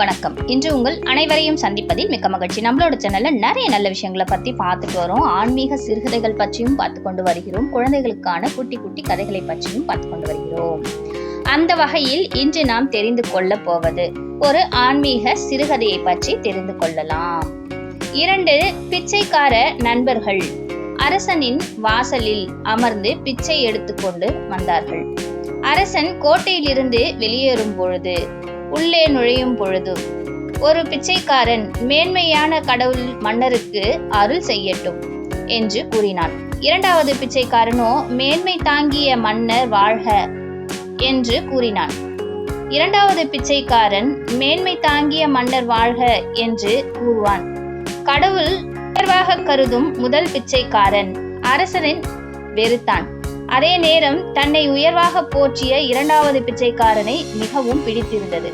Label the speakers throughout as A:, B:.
A: வணக்கம். இன்று உங்கள் அனைவரையும் சந்திப்பதில் மிக்க மகிழ்ச்சி. நம்மளோட சேனல்ல நிறைய நல்ல விஷயங்களை பத்தி பார்த்துட்டு வரோம். ஆன்மீக சிறுகதைகள் பற்றியும் பார்த்து கொண்டு வருகிறோம். குழந்தைகளுக்கான குட்டி குட்டி கதைகளை பற்றியும் பார்த்து கொண்டு வருகிறோம். அந்த வகையில் இன்று நாம் தெரிந்து கொள்ள போவது ஒரு ஆன்மீக சிறுகதையை பற்றி தெரிந்து கொள்ளலாம். இரண்டு பிச்சைக்கார நண்பர்கள். அரசனின் வாசலில் அமர்ந்து பிச்சை எடுத்துக்கொண்டு வந்தார்கள். அரசன் கோட்டையிலிருந்து வெளியேறும் பொழுது உள்ளே நுழையும் பொழுது ஒரு பிச்சைக்காரன் மேன்மையான கடவுள் மன்னருக்கு அருள் செய்யட்டும் என்று கூறினான். இரண்டாவது பிச்சைக்காரனோ மேன்மை தாங்கிய மன்னர் வாழ்க என்று கூறினான். இரண்டாவது பிச்சைக்காரன் மேன்மை தாங்கிய மன்னர் வாழ்க என்று கூறுவான். கடவுள் உயர்வாக கருதும் முதல் பிச்சைக்காரன் அரசனின் வெறுத்தான். அதே நேரம் தன்னை உயர்வாக போற்றிய இரண்டாவது பிச்சைக்காரனை மிகவும் பிடித்திருந்தது.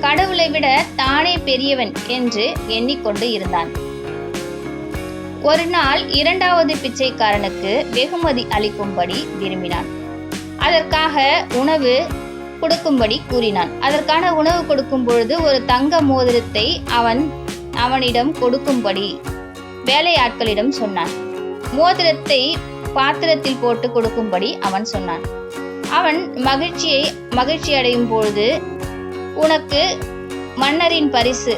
A: கடவுளை விட தானே பெரியவன் என்று எண்ணிக்கொண்டு இருந்தான். ஒரு நாள் இரண்டாவது பிச்சைக்காரனுக்கு வெகுமதி அளிக்கும்படி விரும்பினான். அதற்காக உணவு கொடுக்கும்படி கூறினான். அதற்கான உணவு கொடுக்கும் பொழுது ஒரு தங்க மோதிரத்தை அவன் அவனிடம் கொடுக்கும்படி வேலையாட்களிடம் சொன்னான். மோதிரத்தை பாத்திரத்தில் போட்டு கொடுக்கும்படி அவன் சொன்னான். அவன் மகிழ்ச்சியை மகிழ்ச்சி அடையும் பொழுது உனக்கு மன்னரின் பரிசு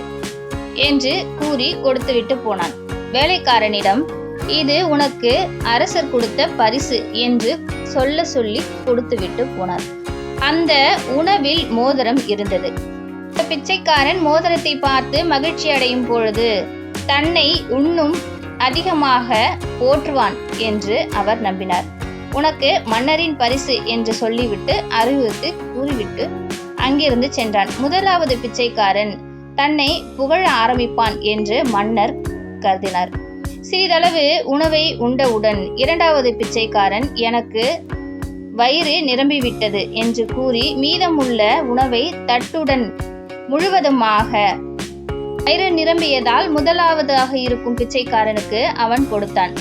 A: என்று கூறி கொடுத்துவிட்டு போனான். வேலைக்காரனிடம் இது உனக்கு அரசர் கொடுத்த பரிசு என்று சொல்ல சொல்லி கொடுத்துவிட்டு போனார் அந்த உணவில் மோதிரம் இருந்தது. பிச்சைக்காரன் மோதிரத்தை பார்த்து மகிழ்ச்சி அடையும் பொழுது தன்னை உண்ணும் அதிகமாக போற்றுவான் என்று அவர் நம்பினார். உனக்கு மன்னரின் பரிசு என்று சொல்லிவிட்டு அறிவித்து கூறிவிட்டு அங்கிருந்து சென்றான். முதலாவது பிச்சைக்காரன் தன்னை புகழ ஆரம்பிப்பான் என்று மன்னர் கருதினார். சிறிதளவு உணவை உண்டவுடன் இரண்டாவது பிச்சைக்காரன் எனக்கு வயிறு நிரம்பிவிட்டது என்று கூறி மீதமுள்ள உணவை தட்டுடன் முழுவதுமாக வயிறு நிரம்பியதால் முதலாவதாக இருக்கும் பிச்சைக்காரனுக்கு அவன் கொடுத்தான்.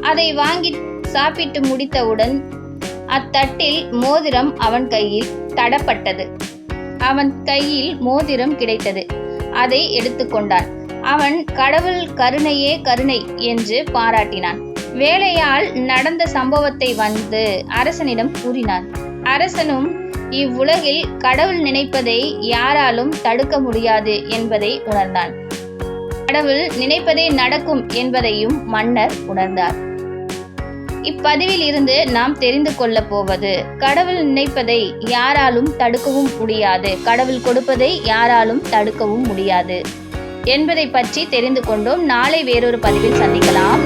A: அதை வாங்கி சாப்பிட்டு முடித்தவுடன் அத்தட்டில் மோதிரம் அவன் கையில் தடப்பட்டது. அவன் கையில் மோதிரம் கிடைத்தது. அதை எடுத்துக்கொண்டான் அவன் கடவுள் கருணையே கருணை என்று பாராட்டினான். வேலையால் நடந்த சம்பவத்தை வந்து அரசனிடம் கூறினான். அரசனும் இவ்வுலகில் கடவுள் நினைப்பதை யாராலும் தடுக்க முடியாது என்பதை உணர்ந்தான். கடவுள் நினைப்பதே நடக்கும் என்பதையும் மன்னர் உணர்ந்தார். இப்பதிவில் இருந்து நாம் தெரிந்து கொள்ள போவது கடவுள் நினைப்பதை யாராலும் தடுக்கவும் முடியாது கடவுள் கொடுப்பதை யாராலும் தடுக்கவும் முடியாது என்பதை பற்றி தெரிந்து கொண்டோம். நாளை வேறொரு பதிவில் சந்திக்கலாம்.